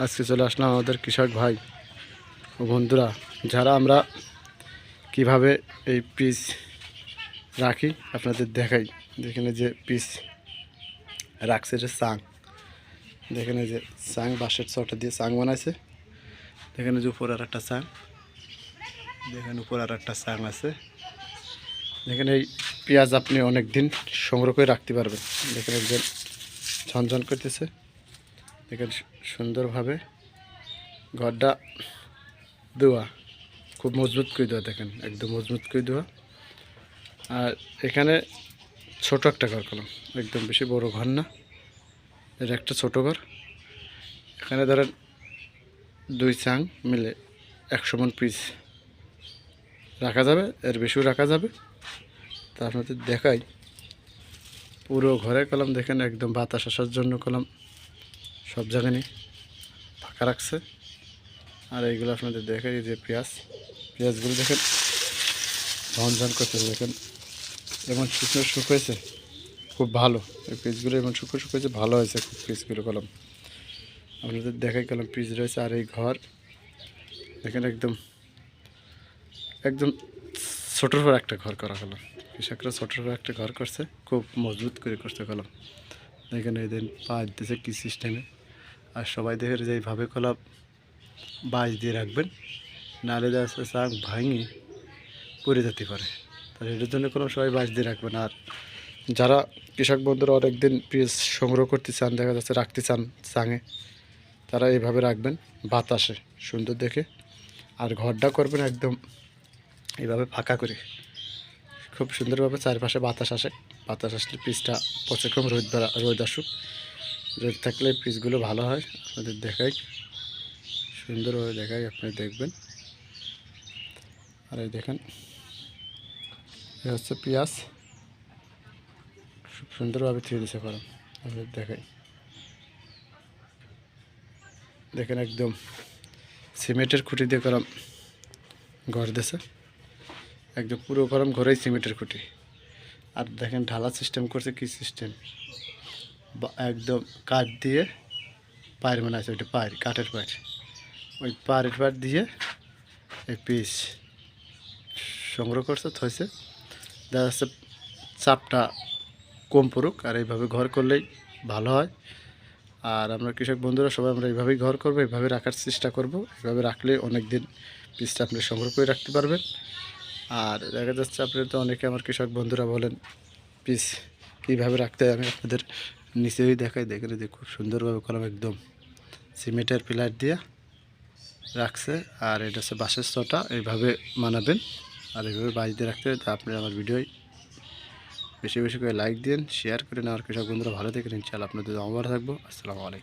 আজকে চলে আসলাম আমাদের কৃষক ভাই ও বন্ধুরা, যারা আমরা কীভাবে এই পিস রাখি আপনাদের দেখাই। যেখানে যে পিস রাখছে যে সাং। যেখানে যে সাং, বাঁশের চটা দিয়ে সাং বানাইছে। যেখানে যে উপর আর একটা সাং। যেখানে উপর আর একটা সাং আছে। যেখানে এই পেঁয়াজ আপনি অনেক দিন সংগ্রহ করে রাখতে পারবেন। যেখানে একজন ঝনঝন করতেছে। এখানে সুন্দরভাবে ঘরটা দেওয়া খুব মজবুত করে দেওয়া দেখেন, একদম মজবুত করে দেওয়া আর এখানে ছোট একটা ঘর করলাম, একদম বেশি বড় ঘর না এটা একটা ছোট ঘর। এখানে ধরেন দুই চাং মিলে একশো মন পিস রাখা যাবে, এর বেশিও রাখা যাবে। তা আপনাদের দেখাই, পুরো ঘরে কলম দেখেন, একদম বাতাস আসার জন্য কলম সব জায়গায় ফাঁকা রাখছে। আর এইগুলো আপনাদের দেখাই, এই যে পেঁয়াজ, পেঁয়াজগুলো দেখেন ঝন ঝন করতে দেখেন, এমন শুকনো শুকিয়েছে খুব ভালো। এই পিসগুলো এমন শুকনো শুকিয়েছে ভালো হয়েছে খুব পিসগুলো কলম। আপনাদের দেখাই কলম পিস রয়েছে আর এই ঘর, দেখেন একদম একদম ছোটোর পর একটা ঘর করা হলো। কৃষকরা ছোটোর পর একটা ঘর করছে, খুব মজবুত করে করছে কলম। এখানে এদিন পা দিতেছে কী সিস্টেমে। আর সবাই দেখে যে এইভাবে কলা বাঁশ দিয়ে রাখবেন, নাহলে যাচ্ছে চাক ভাঙি পড়ে যেতে পারে। তাহলে এটার জন্য কোনো সবাই বাঁশ দিয়ে রাখবেন। আর যারা কৃষক বন্ধুরা অনেক দিন পিস সংগ্রহ করতে চান, দেখা যাচ্ছে রাখতে চান চাঙে, তারা এইভাবে রাখবেন বাতাসে, সুন্দর দেখে। আর ঘরটা করবেন একদম এইভাবে ফাঁকা করে। খুব সুন্দরভাবে চারপাশে বাতাস আসে। বাতাস আসলে পিসটা প্রচুরকম রোদ রোদ আসুক। রোদ থাকলে পিসগুলো ভালো হয়, আপনাদের দেখাই। সুন্দরভাবে দেখাই আপনি দেখবেন। আর এই দেখেন, এ হচ্ছে পেঁয়াজ। খুব সুন্দরভাবে থুয়ে দিছে করেন আপনাদের দেখাই। দেখেন একদম সিমেন্টের খুঁটি দিয়ে করাম ঘর দিছে। একদম পুরো গরম ঘরেই সিমেন্টের খুঁটি। আর দেখেন ঢালা সিস্টেম করছে কি সিস্টেম একদম কাঠ দিয়ে পায়ের মানে আছে, ওইটা পায়ের, কাঠের পায়ের। ওই পায়ের পায়ের দিয়ে এই পিস সংগ্রহ করছে, থইছে। দেখা যাচ্ছে চাপটা কম পড়ুক, আর এইভাবে ঘর করলেই ভালো হয়। আর আমরা কৃষক বন্ধুরা, সবাই আমরা এইভাবেই ঘর করব, এইভাবে রাখার চেষ্টা করব। এইভাবে রাখলে অনেক দিন পিসটা আপনি সংগ্রহ করে রাখতে পারবেন। আর দেখা যাচ্ছে আপনি তো অনেকে আমার কৃষক বন্ধুরা বলেন পিস কীভাবে রাখতে আমি আপনাদের নিচেই দেখায় দেখেন যে খুব সুন্দরভাবে কলম একদম সিমেন্টের পিলার দিয়ে রাখছে, আর এটা হচ্ছে বাঁশের চটা এইভাবে মানাবেন। আর এইভাবে দিয়ে রাখতে তা আপনি আমার ভিডিওয় বেশি বেশি করে লাইক দিন শেয়ার করে নেওয়ার কৃষক বন্ধুরা ভালো থাকেন, ইনশাআল্লাহ আপনাদের আমার থাকব। আসসালামু আলাইকুম।